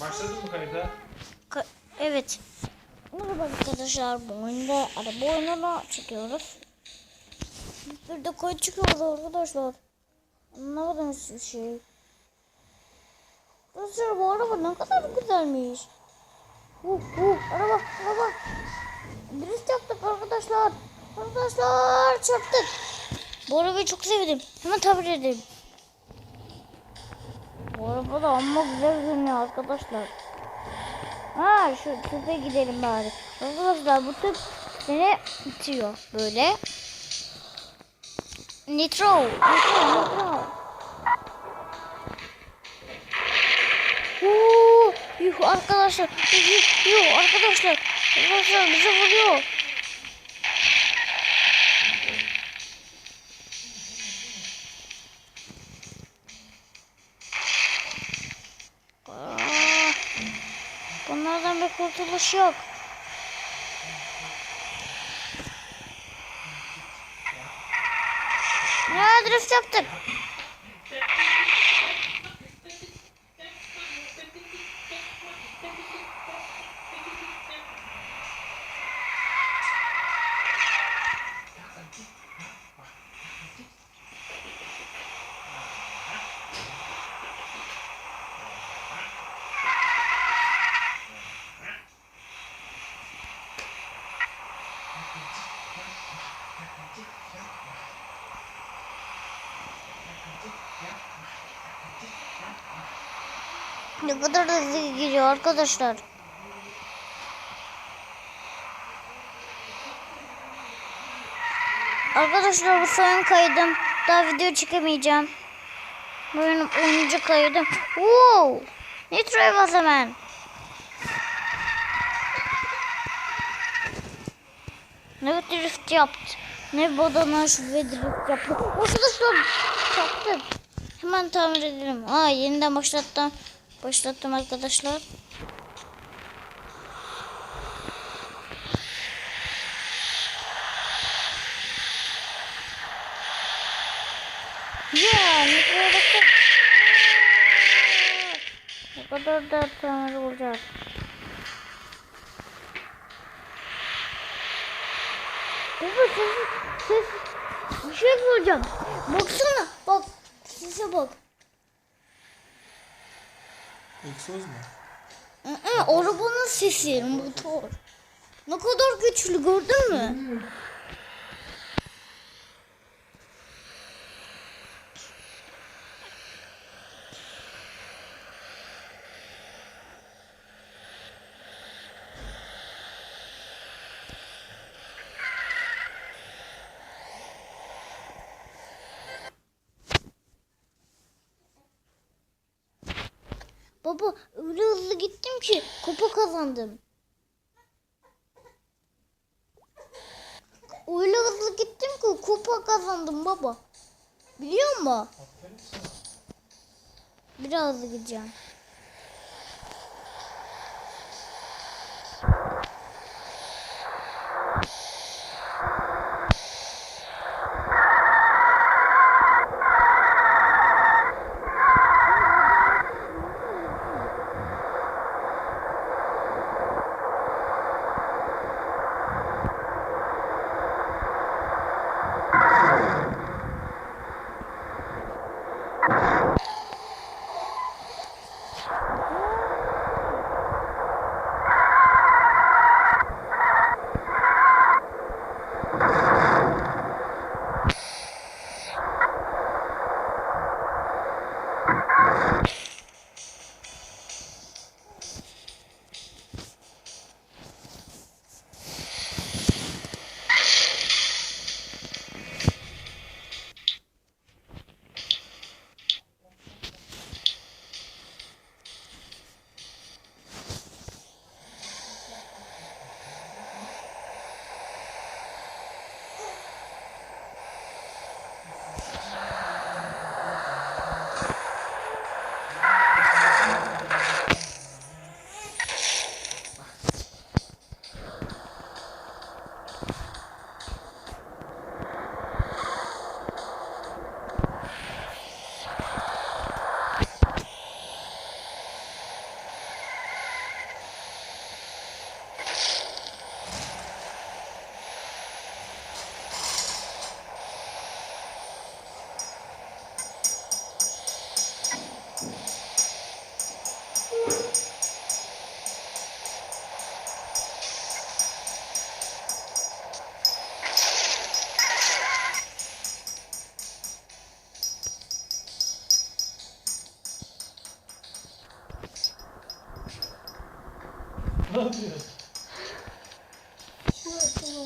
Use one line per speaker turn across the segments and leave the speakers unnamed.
Başladın mı kayda?
Ka- evet. Merhaba arkadaşlar. Bu oyunda araba oyununu çekiyoruz. Bir de koy çıkıyoruz arkadaşlar. Anlamadım hiçbir şey. Arkadaşlar bu araba ne kadar güzelmiş. Uh, uh, araba, araba. Drift yaptık arkadaşlar. Arkadaşlar çarptık. Bu arabayı çok sevdim. Hemen tabir edeyim. Bu araba da amma güzel görünüyor arkadaşlar. Ha şu tüpe gidelim bari. Arkadaşlar bu tüp seni itiyor böyle. Nitro. Nitro. Nitro. Oo, Arkadaşlar bize vuruyor. Aa, bunlardan bir kurtuluş yok. Ya drift yaptık. Ne kadar hızlı gidiyor arkadaşlar. Arkadaşlar bu son kaydım. Daha video çekemeyeceğim. Bu benim 10. kaydım. Wow! Nitro'ya bas hemen. Ne drift yaptı. Ne badanaş ve drift yaptı. Arkadaşlar çaktım. Hemen tamir edelim. Aa yeniden başlattım. Başlattım arkadaşlar. Ya. Ne kadar da tamir olacak. Baba ses, ses, bir şey soracağım. Baksana, bak, sese bak.
Egzoz mu?
Aa, arabanın sesi, motor. Ne kadar güçlü gördün mü? Baba öyle hızlı gittim ki kupa kazandım. Öyle hızlı gittim ki kupa kazandım baba. Biliyor musun? Biraz gideceğim.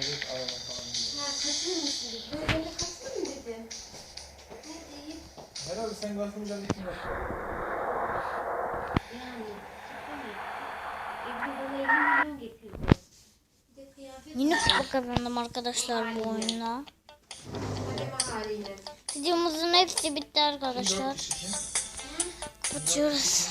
Çeyrek araba falan diyor.
Ha kaçırır mısın. Böyle kaçtı mı dedim. Ne diyeyim?
Herhalde sen gazeteden ikim yap.
Yani. Ebru bana 50 milyon getirdi. Bir de kıyafet
Yine kupa kazandım arkadaşlar bu
haliyle.
Videomuzun hepsi bitti arkadaşlar. Kapatıyoruz.